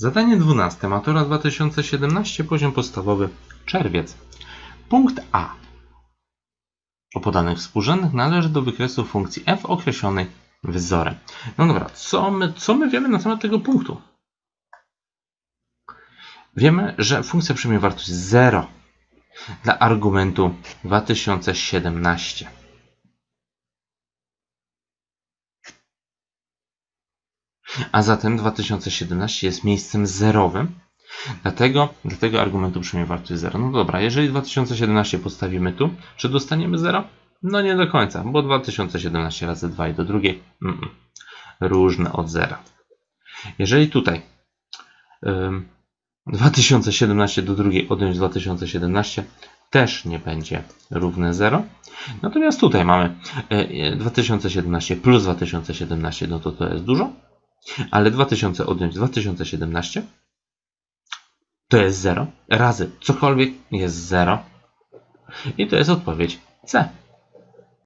Zadanie 12. Matura 2017, poziom podstawowy, czerwiec. Punkt A. O podanych współrzędnych należy do wykresu funkcji f określonej wzorem. No dobra, co my, co my wiemy na temat tego punktu? Wiemy, że funkcja przyjmie wartość 0 dla argumentu 2017. A zatem 2017 jest miejscem zerowym, dlatego dla tego argumentu przyjmie wartość 0. No dobra, jeżeli 2017 postawimy tu, czy dostaniemy 0? No nie do końca, bo 2017 razy 2 i do drugiej mm, mm, różne od 0. Jeżeli tutaj ym, 2017 do drugiej odjąć 2017 też nie będzie równe 0. Natomiast tutaj mamy e, e, 2017 plus 2017, no to to jest dużo, ale 2000 odjąć 2017 to jest 0, razy cokolwiek jest 0 i to jest odpowiedź C.